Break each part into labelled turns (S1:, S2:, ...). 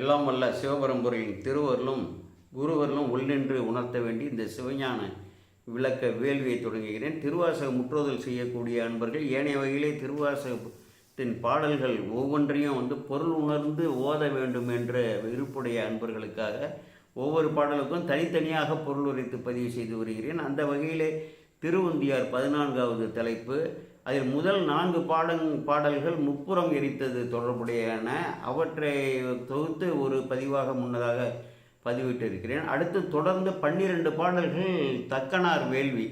S1: எல்லாம் வல்ல சிவபரம்பொருளின் திருவருளும் குருவருளும் உள்ளென்று உணர்த்த வேண்டி இந்த சிவஞான விளக்க வேள்வியை தொடங்குகிறேன். திருவாசக முற்றோதல் செய்யக்கூடிய அன்பர்கள் ஏனைய வகையிலே திருவாசகத்தின் பாடல்கள் ஒவ்வொன்றையும் வந்து பொருள் உணர்ந்து ஓத வேண்டும் என்ற விருப்புடைய அன்பர்களுக்காக ஒவ்வொரு பாடலுக்கும் தனித்தனியாக பொருள் உரைத்து பதிவு செய்து வருகிறேன். அந்த வகையிலே திருவந்தியார் பதினான்காவது தலைப்பு. அதில் முதல் நான்கு பாடங் பாடல்கள் முப்புறம் எரித்தது தொடர்புடையன. அவற்றை தொகுத்து ஒரு பதிவாக முன்னதாக பதிவிட்டிருக்கிறேன். அடுத்து தொடர்ந்து பன்னிரண்டு பாடல்கள் தக்கனார் வேள்வி.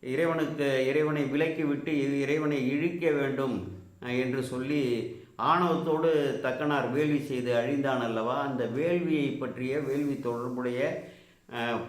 S1: இறைவனுக்கு இறைவனை விலக்கிவிட்டு இது இறைவனை இழிக்க வேண்டும் என்று சொல்லி ஆணவத்தோடு தக்கனார் வேள்வி செய்து அழிந்தான் அல்லவா? அந்த வேள்வியை பற்றிய வேள்வி தொடர்புடைய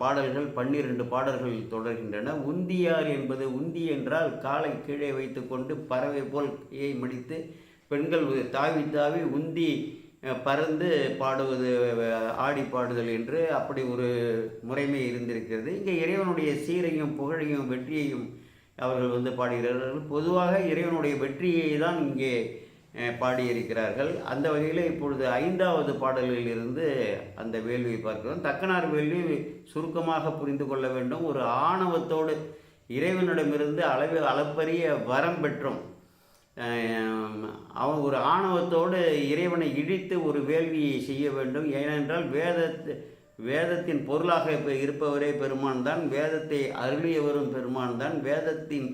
S1: பாடல்கள் பன்னிரண்டு பாடல்கள் தொடர்கின்றன. உந்தியார் என்பது உந்தி என்றால் காலை கீழே வைத்துக்கொண்டு பறவை போல் கையை மடித்து பெண்கள் தாவி தாவி உந்தி பறந்து பாடுவது ஆடி பாடுதல் என்று அப்படி ஒரு முறைமை இருந்திருக்கிறது. இங்கே இறைவனுடைய சீரையும் புகழையும் வெற்றியையும் அவர்கள் வந்து பாடுகிறார்கள். பொதுவாக இறைவனுடைய வெற்றியை தான் இங்கே பாடியிருக்கிறார்கள். அந்த வகையில் இப்பொழுது ஐந்தாவது பாடலில் இருந்து அந்த வேள்வியை பார்க்கிறோம். தக்கனார் வேள்வி சுருக்கமாக புரிந்து கொள்ள வேண்டும். ஒரு ஆணவத்தோடு இறைவனிடமிருந்து அளவு அளப்பரிய வரம் பெற்றோம். அவன் ஒரு ஆணவத்தோடு இறைவனை இழித்து ஒரு வேள்வியை செய்ய வேண்டும். ஏனென்றால் வேதத்து வேதத்தின் பொருளாக இப்போ இருப்பவரே பெருமான் தான் வேதத்தை அருளியவரும் பெருமான் தான் வேதத்தின்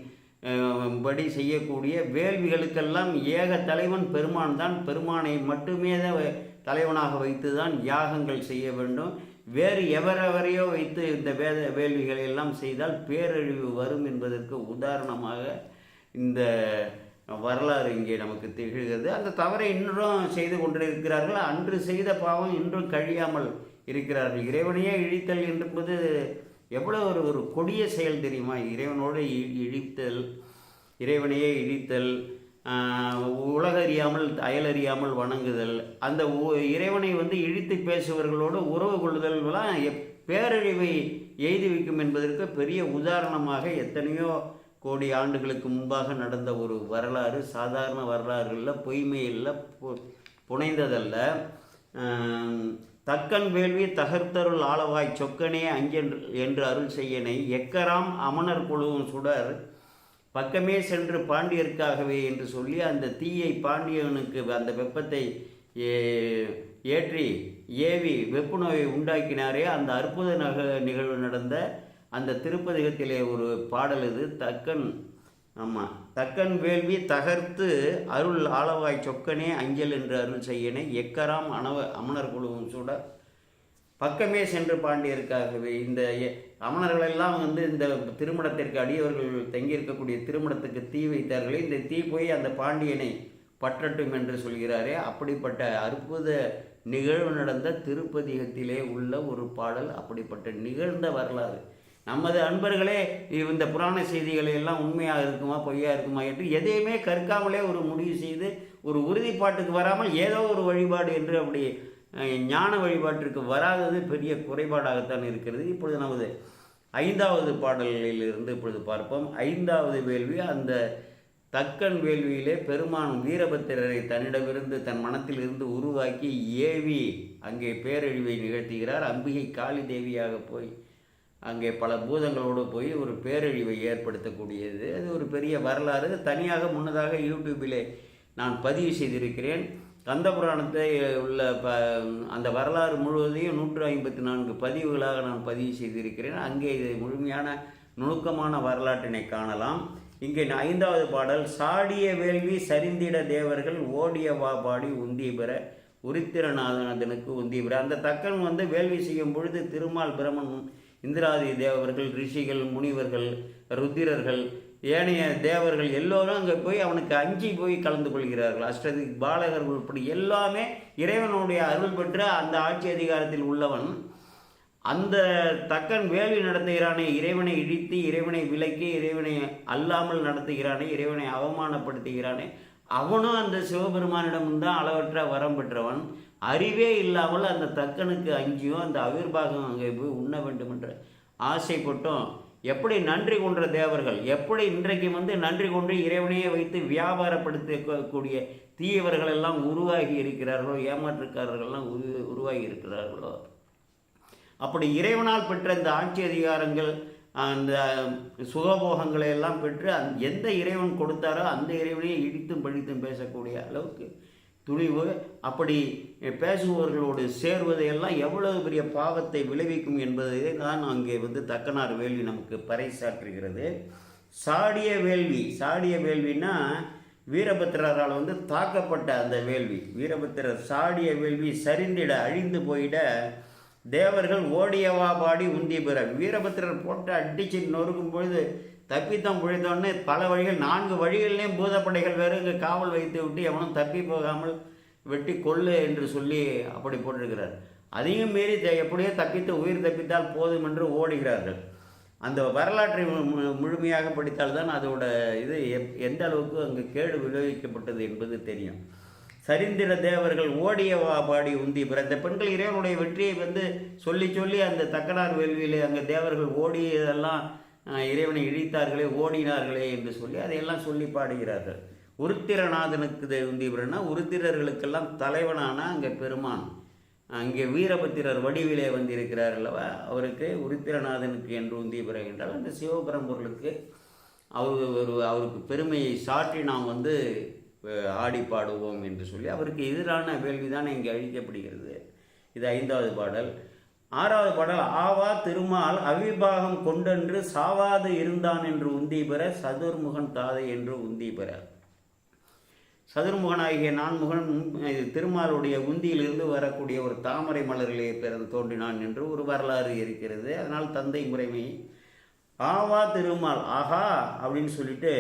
S1: படி செய்யக்கூடிய வேள்விகளுக்கெல்லாம் ஏக தலைவன் பெருமான் தான். பெருமானை மட்டுமே தான் தலைவனாக வைத்து தான் யாகங்கள் செய்ய வேண்டும். வேறு எவரெவரையோ வைத்து இந்த வேத வேள்விகளை எல்லாம் செய்தால் பேரழிவு வரும் என்பதற்கு உதாரணமாக இந்த வரலாறு இங்கே நமக்கு திகழ்கிறது. அந்த தவறை இன்றும் செய்து கொண்டிருக்கிறார்கள். அன்று செய்த பாவம் இன்றும் கழியாமல் இருக்கிறார்கள். இறைவனையே இழித்தல் என்பது எவ்வளோ ஒரு ஒரு கொடிய செயல் தெரியுமா? இறைவனோடு இழித்தல் இறைவனையே இழித்தல் உலகறியாமல் அயலறியாமல் வணங்குதல். அந்த இறைவனை வந்து இழித்து பேசுபவர்களோடு உறவு கொள்ளுதல்லாம் எப்- பேரழிவை எய்து வைக்கும் என்பதற்கு பெரிய உதாரணமாக எத்தனையோ கோடி ஆண்டுகளுக்கு முன்பாக நடந்த ஒரு வரலாறு சாதாரண வரலாறுகளில் பொய்மையில் பு- புனைந்ததல்ல. தக்கன் வேள்வி தகர்த்தருள் ஆளவாய் சொக்கனே அஞ்சென்று என்று அருள் செய்யனை எக்கராம் அமணர் குழுவும் சுடர் பக்கமே சென்று பாண்டியருக்காகவே என்று சொல்லி அந்த தீயை பாண்டியனுக்கு அந்த வெப்பத்தை ஏற்றி ஏவி வெப்பு நோயை உண்டாக்கினாரே அந்த அற்புத நக நிகழ்வு நடந்த அந்த திருப்பதிகத்திலே ஒரு பாடல் இது. தக்கன் ஆமாம் தக்கன் வேள்வி தகர்த்து அருள் ஆளவாய் சொக்கனே அஞ்சல் என்று அருள் செய்யனே எக்கராம் அணவ அமணர் குழுவும் சுட பக்கமே சென்று பாண்டியருக்காகவே. இந்த அமணர்கள் அமணர்களெல்லாம் வந்து இந்த திருமணத்திற்கு அடியவர்கள் தங்கியிருக்கக்கூடிய திருமணத்துக்கு தீ வைத்தார்களே இந்த தீ போய் அந்த பாண்டியனை பற்றட்டும் என்று சொல்கிறாரே. அப்படிப்பட்ட அற்புத நிகழ்வு நடந்த திருப்பதிகத்திலே உள்ள ஒரு பாடல் அப்படிப்பட்ட நிகழ்ந்த வரலாறு. நமது அன்பர்களே இந்த புராண செய்திகளை எல்லாம் உண்மையாக இருக்குமா பொய்யா இருக்குமா என்று எதையுமே கற்காமலே ஒரு முடிவு செய்து ஒரு உறுதிப்பாட்டுக்கு வராமல் ஏதோ ஒரு வழிபாடு என்று அப்படி ஞான வழிபாட்டிற்கு வராதது பெரிய குறைபாடாகத்தான் இருக்கிறது. இப்பொழுது நமது ஐந்தாவது பாடல்களில் இருந்து இப்பொழுது பார்ப்போம். ஐந்தாவது வேள்வி அந்த தக்கன் வேள்வியிலே பெருமான் வீரபத்திரரை தன்னிடமிருந்து தன் மனத்தில் இருந்து உருவாக்கி ஏவி அங்கே பேரழிவை நிகழ்த்துகிறார். அம்பிகை காளி தேவியாக போய் அங்கே பல பூதங்களோடு போய் ஒரு பேரழிவை ஏற்படுத்தக்கூடியது. அது ஒரு பெரிய வரலாறு. தனியாக முன்னதாக யூடியூப்பிலே நான் பதிவு செய்திருக்கிறேன். கந்த புராணத்தை உள்ள ப அந்த வரலாறு முழுவதையும் நூற்று ஐம்பத்தி நான்கு பதிவுகளாக நான் பதிவு செய்திருக்கிறேன். அங்கே இது முழுமையான நுணுக்கமான வரலாற்றினை காணலாம். இங்கே ஐந்தாவது பாடல் சாடிய வேள்வி சரிந்திட தேவர்கள் ஓடிய வா பாடி உந்தி பெற உரித்திரநாதனதனுக்கு உந்தி பெற. அந்த தக்கன் வந்து வேள்வி செய்யும் பொழுது திருமால் பிரமன் இந்திராதி தேவர்கள் ரிஷிகள் முனிவர்கள் ருத்திரர்கள் ஏனைய தேவர்கள் எல்லோரும் அங்கே போய் அவனுக்கு அஞ்சி போய் கலந்து கொள்கிறார்கள். அஷ்டதி பாலகர்கள் இப்படி எல்லாமே இறைவனுடைய அருள் பெற்ற அந்த ஆட்சி அதிகாரத்தில் உள்ளவன். அந்த தக்கன் வேலி நடத்துகிறானே இறைவனை இழித்து இறைவனை விலக்கி இறைவனை அல்லாமல் நடத்துகிறானே இறைவனை அவமானப்படுத்துகிறானே அவனும் அந்த சிவபெருமானிடம் தான் அளவற்ற வரம் பெற்றவன். அறிவே இல்லாமல் அந்த தக்கனுக்கு அஞ்சியும் அந்த அவிர்வாகம் அங்கே போய் உண்ண வேண்டும் என்ற ஆசைப்பட்டும். எப்படி நன்றி கொன்ற தேவர்கள் எப்படி இன்றைக்கு வந்து நன்றி கொண்டு இறைவனையே வைத்து வியாபாரப்படுத்தக்கூடிய தீயவர்கள் எல்லாம் உருவாகி இருக்கிறார்களோ ஏமாற்றுக்காரர்கள்லாம் உரு உருவாகி இருக்கிறார்களோ? அப்படி இறைவனால் பெற்ற இந்த ஆட்சி அதிகாரங்கள் அந்த சுகபோகங்களை எல்லாம் பெற்று அந் எந்த இறைவன் கொடுத்தாரோ அந்த இறைவனையே இடித்தும் பழித்தும் பேசக்கூடிய அளவுக்கு துணிவு. அப்படி பேசுபவர்களோடு சேர்வதையெல்லாம் எவ்வளவு பெரிய பாவத்தை விளைவிக்கும் என்பதை தான் அங்கே வந்து தக்கனார் வேள்வி நமக்கு பறைசாற்றுகிறது. சாடிய வேள்வி சாடிய வேள்வின்னா வீரபத்திரரால் வந்து தாக்கப்பட்ட அந்த வேள்வி. வீரபத்திரர் சாடிய வேள்வி சரிந்திட அழிந்து போயிட தேவர்கள் ஓடியவா பாடி உந்தி பெற. வீரபத்திரர் போட்டு அடிச்சு நொறுக்கும் பொழுது தப்பித்தான் பிழைத்தோன்னு பல வழிகள் நான்கு வழிகள்லேயும் பூதப்படைகள் வேறு இங்கே காவல் வைத்து விட்டு எவனும் தப்பி போகாமல் வெட்டி கொள்ளு என்று சொல்லி அப்படி போட்டிருக்கிறார். அதையும் மீறி எப்படியோ தப்பித்து உயிர் தப்பித்தால் போதும் என்று ஓடுகிறார்கள். அந்த வரலாற்றை மு- மு- முழுமையாக படித்தால்தான் அதோட இது எப்- எந்த அளவுக்கு அங்கு கேடு விளைவிக்கப்பட்டது என்பது தெரியும். சரிந்திர தேவர்கள் ஓடிய பாடி உந்தி பிற இந்த பெண்கள் இறைவனுடைய வெற்றியை வந்து சொல்லி சொல்லி அந்த தக்கனார் வேள்வியிலே அங்கே தேவர்கள் ஓடியதெல்லாம் இறைவனை இழித்தார்களே ஓடினார்களே என்று சொல்லி அதையெல்லாம் சொல்லி பாடுகிறார்கள். உருத்திரநாதனுக்கு இது உருத்திரர்களுக்கெல்லாம் தலைவனான அங்கே பெருமான். அங்கே வீரபத்திரர் வடிவிலே வந்திருக்கிறார் அல்லவா? அவருக்கு உருத்திரநாதனுக்கு என்று உந்திபுர என்றால் அந்த சிவபரம்பொருளுக்கு அவர் ஒரு அவருக்கு பெருமையை சாற்றி நாம் வந்து ஆடி பாடுவோம் என்று சொல்லி அவருக்கு எதிரான வேள்விதான் இங்கே அழிக்கப்படுகிறது. இது ஐந்தாவது பாடல். ஆறாவது பாடல் ஆவா திருமால் அவிபாகம் கொண்டென்று சாவாது இருந்தான் என்று உந்தி பெற சதுர்முகன் தாதை என்று உந்தி பெற சதுர்முகனாகிய நான்முகன் திருமாலுடைய உந்தியிலிருந்து வரக்கூடிய ஒரு தாமரை மலரிலே பிறந்து தோன்றினான் என்று ஒரு வரலாறு இருக்கிறது. அதனால் தந்தை முறைமை ஆவா திருமால் ஆஹா அப்படின்னு சொல்லிட்டு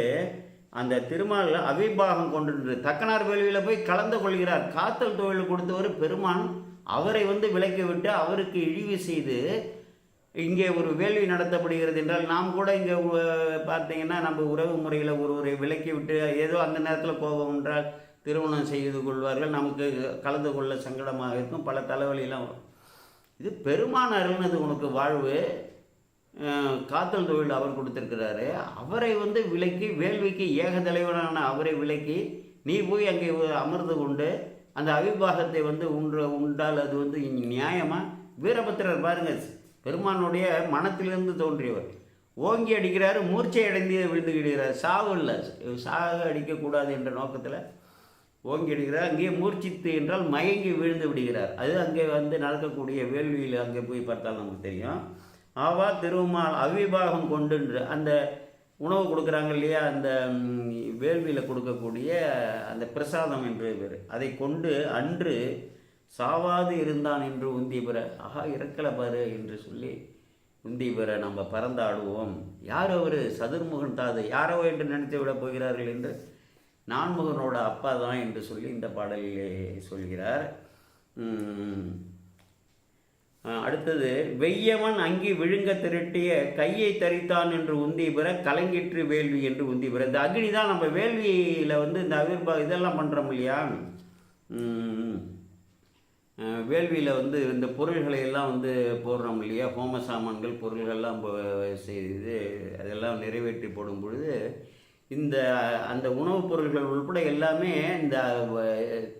S1: அந்த திருமால் அவிபாகம் கொண்டு தக்கனார் வேள்வியில் போய் கலந்து கொள்கிறார். காத்தல் தொழில் கொடுத்தவர் பெருமான். அவரை வந்து விலக்கி விட்டு அவருக்கு இழிவு செய்து இங்கே ஒரு வேள்வி நடத்தப்படுகிறது என்றால் நாம் கூட இங்கே பார்த்தீங்கன்னா நம்ம உறவு முறையில் ஒருவரை விலக்கி விட்டு ஏதோ அந்த நேரத்தில் கோபம் என்றால் திருமணம் செய்து கொள்வார்கள். நமக்கு கலந்து கொள்ள சங்கடமாக இருக்கும். பல தலைவலியெல்லாம் வரும். இது பெருமான் அருள்னது உனக்கு வாழ்வு. காத்தல் தொழில் அவர் கொடுத்துருக்கிறாரு. அவரை வந்து விலக்கி வேள்விக்கு ஏக தலைவரான அவரை விலக்கி நீ போய் அங்கே அமர்ந்து கொண்டு அந்த அவிபாகத்தை வந்து உண்ற உண்டால் அது வந்து நியாயமாக வீரபத்திரர் பாருங்க. பெருமானுடைய மனத்திலிருந்து தோன்றியவர். ஓங்கி அடிக்கிறாரு மூர்ச்சை அடைந்து விழுந்துக்கிடுகிறார் சாவு இல்லை. சாக அடிக்கக்கூடாது என்ற நோக்கத்தில் ஓங்கி அடிக்கிறார். அங்கேயே மூர்ச்சித்து என்றால் மயங்கி விழுந்து விடுகிறார். அது அங்கே வந்து நடக்கக்கூடிய வேள்வியில் அங்கே போய் பார்த்தால் நமக்கு தெரியும். ஆவா திருமால் அவிபாகம் கொண்டுன்று அந்த உணவு கொடுக்குறாங்க இல்லையா? அந்த வேள்வியில் கொடுக்கக்கூடிய அந்த பிரசாதம் என்று பேர். அதை கொண்டு அன்று சாவாது இருந்தான் என்று உந்தி பெற ஆஹா இறக்கலை பாரு என்று சொல்லி உந்தி பெற நம்ம பறந்தாடுவோம். யார் அவர் சதுர்முகன் தாது யாரோ என்று நினைத்து விட போகிறார்கள் என்று நான்முகனோட அப்பா தான் என்று சொல்லி இந்த பாடலிலே சொல்கிறார். அடுத்தது வெய்யவன் அங்கி விழுங்க திரட்டிய கையை தரித்தான் என்று உந்தி பெற கலங்கிற்று வேள்வி என்று உந்தி பெற. இந்த அக்னி தான் நம்ம வேள்வியில் வந்து இந்த அவிர்பா இதெல்லாம் பண்ணுறோம் இல்லையா? வேள்வியில் வந்து இந்த பொருள்களை எல்லாம் வந்து போடுறோம் இல்லையா? ஹோம சாமான்கள் பொருள்கள்லாம் போ- செய்து அதெல்லாம் நிறைவேற்றி போடும் பொழுது இந்த அந்த உணவுப் பொருள்கள் உள்பட எல்லாமே இந்த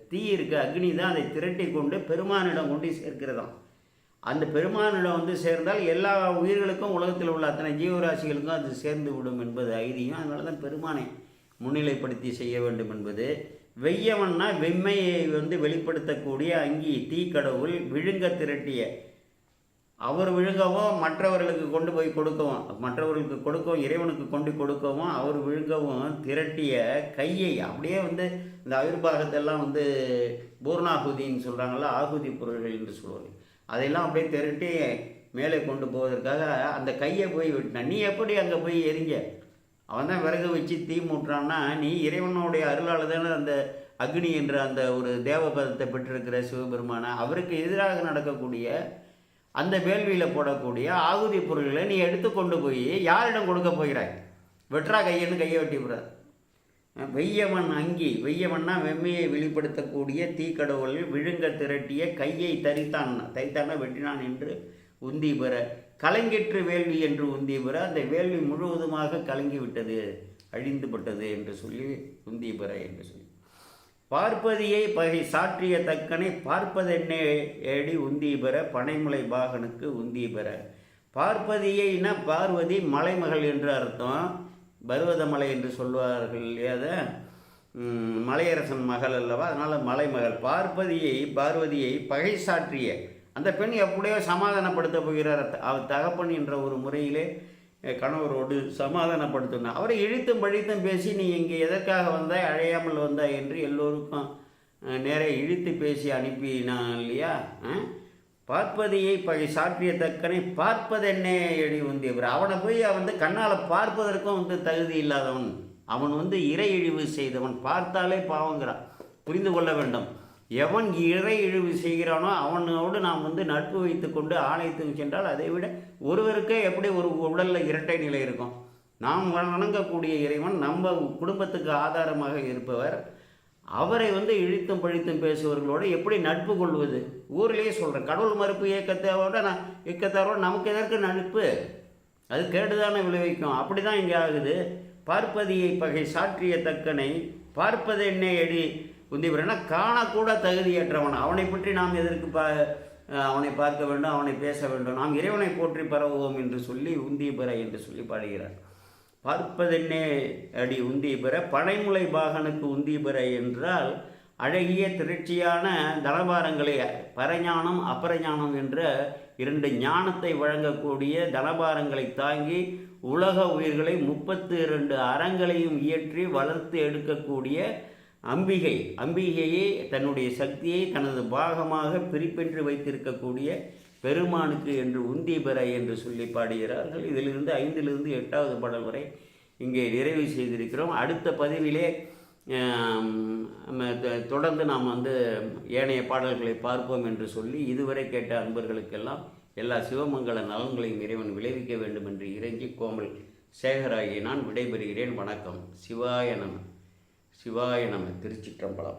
S1: தீ இருக்க அக்னி தான் அதை திரட்டி கொண்டு பெருமானிடம் கொண்டு சேர்க்கிறதாம். அந்த பெருமானிடம் வந்து சேர்ந்தால் எல்லா உயிர்களுக்கும் உலகத்தில் உள்ள அத்தனை ஜீவராசிகளுக்கும் அது சேர்ந்து விடும் என்பது ஐதீகம். அதனால தான் பெருமானை முன்னிலைப்படுத்தி செய்ய வேண்டும் என்பது வெய்யவன்னா வெம்மையை வந்து வெளிப்படுத்தக்கூடிய அங்கி தீக்கடவுள் விழுங்க திரட்டிய. அவர் விழுங்கவும் மற்றவர்களுக்கு கொண்டு போய் கொடுக்கவும் மற்றவர்களுக்கு கொடுக்கவும் இறைவனுக்கு கொண்டு கொடுக்கவும் அவர் விழுங்கவும் திரட்டிய கையை அப்படியே வந்து இந்த ஆயுர்பாகத்தெல்லாம் வந்து பூர்ணாகுதின்னு சொல்கிறாங்களா ஆகுதி பொருள்கள் என்று சொல்லுவாங்க. அதையெல்லாம் அப்படியே திரட்டி மேலே கொண்டு போவதற்காக அந்த கையை போய் விட்டான் நீ எப்படி அங்கே போய் எரிஞ்ச? அவன் தான் விறகு வச்சு தீ மூட்டுறான்னா நீ இறைவனுடைய அருளால் தானே அந்த அக்னி என்ற அந்த ஒரு தேவபதத்தை பெற்றிருக்கிற சிவபெருமான? அவருக்கு எதிராக நடக்கக்கூடிய அந்த வேள்வியில் போடக்கூடிய ஆகுதி பொருள்களை நீ எடுத்து கொண்டு போய் யாரிடம் கொடுக்க போகிறாய்? வெற்றா கையன்னு கையை வெட்டி விடுறார் வெய்யவன் அங்கி வெய்யவன்னா வெம்மையை வெளிப்படுத்தக்கூடிய தீக்கடவுள் விழுங்க திரட்டிய கையை தரித்தான். தைத்தான வெட்டினான் என்று உந்தி பெற கலங்கிற்று வேள்வி என்று உந்தியபுர பெற அந்த வேள்வி முழுவதுமாக கலங்கிவிட்டது அழிந்துபட்டது என்று சொல்லி உந்தியபுர பெற என்று சொல்லி. பார்ப்பதியை பகை சாற்றிய தக்கனை பார்ப்பதென்னே ஏடி உந்திய பெற பனைமுலை பாகனுக்கு உந்திய பெற பார்ப்பதியைனா பார்வதி மலைமகள் என்று அர்த்தம். பர்வதமலை என்று சொல்வார்கள் இல்லையாத மலையரசன் மகள் அல்லவா? அதனால் மலைமகள். பார்ப்பதியை பார்வதியை பகை சாற்றிய அந்த பெண் எப்படியோ சமாதானப்படுத்த போகிறார். அவர் தகப்பன் என்ற ஒரு முறையிலே கணவரோடு சமாதானப்படுத்தினார். அவரை இழுத்தும் பழித்தும் பேசி நீ இங்கே எதற்காக வந்தாய்? அழையாமல் வந்தாய்? என்று எல்லோருக்கும் அஹ், நேரே இழுத்து பேசி அனுப்பினான் இல்லையா? பார்ப்பதையை பகை சாற்றிய தக்கனை பார்ப்பதென்னே எடி உந்தியவர். அவனை போய் அவன் வந்து கண்ணால் பார்ப்பதற்கும் வந்து தகுதி இல்லாதவன். அவன் வந்து இறை இழிவு செய்தவன். பார்த்தாலே பாவங்கிறான். புரிந்து கொள்ள வேண்டும். எவன் இறை இழிவு செய்கிறானோ அவனோடு நாம் வந்து நட்பு வைத்துக்கொண்டு ஆலயத்துக்கு சென்றால் அதை விட ஒருவருக்கே எப்படி ஒரு உடலில் இரட்டை நிலை இருக்கும்? நாம் வணங்கக்கூடிய இறைவன் நம்ம குடும்பத்துக்கு ஆதாரமாக இருப்பவர். அவரை வந்து இழித்தும் பழித்தும் பேசுபவர்களோடு எப்படி நட்பு கொள்வது? ஊர்லேயே சொல்கிறேன் கடவுள் மறுப்பு இயக்கத்தோட நான் இயக்கத்தாரோட நமக்கு எதற்கு நட்பு? அது கேடுதானே விளைவிக்கும். அப்படி தான் இங்கே ஆகுது. பார்ப்பதியை பகை சாற்றிய தக்கனை பார்ப்பது என்ன எடி? குந்திபுரனா காணக்கூட தகுதியற்றவன். அவனை பற்றி நாம் எதற்கு பா அவனை பார்க்க வேண்டும் அவனை பேச வேண்டும்? நாம் இறைவனை போற்றி பரவுவோம் என்று சொல்லி உந்திய என்று சொல்லி பாடுகிறார். பார்ப்பதென்னே அடி உந்திய பெற. பனைமுலை பாகனுக்கு உந்திய என்றால் அழகிய திரட்சியான தனபாரங்களை பரஞானம் அபரஞானம் என்ற இரண்டு ஞானத்தை வழங்கக்கூடிய தனபாரங்களை தாங்கி உலக உயிர்களை முப்பத்து இரண்டு அறங்களையும் இயற்றி வளர்த்து எடுக்கக்கூடிய அம்பிகை அம்பிகையே தன்னுடைய சக்தியை தனது பாகமாக பிரிப்பென்று வைத்திருக்கக்கூடிய பெருமானுக்கு என்று உந்தி பெற என்று சொல்லி பாடுகிறார்கள். இதிலிருந்து ஐந்திலிருந்து எட்டாவது பாடல் வரை இங்கே நிறைவு செய்திருக்கிறோம். அடுத்த பதிவிலே நம்ம தொடர்ந்து நாம் வந்து ஏனைய பாடல்களை பார்ப்போம் என்று சொல்லி இதுவரை கேட்ட அன்பர்களுக்கெல்லாம் எல்லா சிவமங்கல நலன்களையும் இறைவன் விளைவிக்க வேண்டும் என்று இறைஞ்சி கோமல் சேகராகி நான் விடைபெறுகிறேன். வணக்கம். சிவாய நமன் சிவாய நம திருச்சிற்றம்பலம்.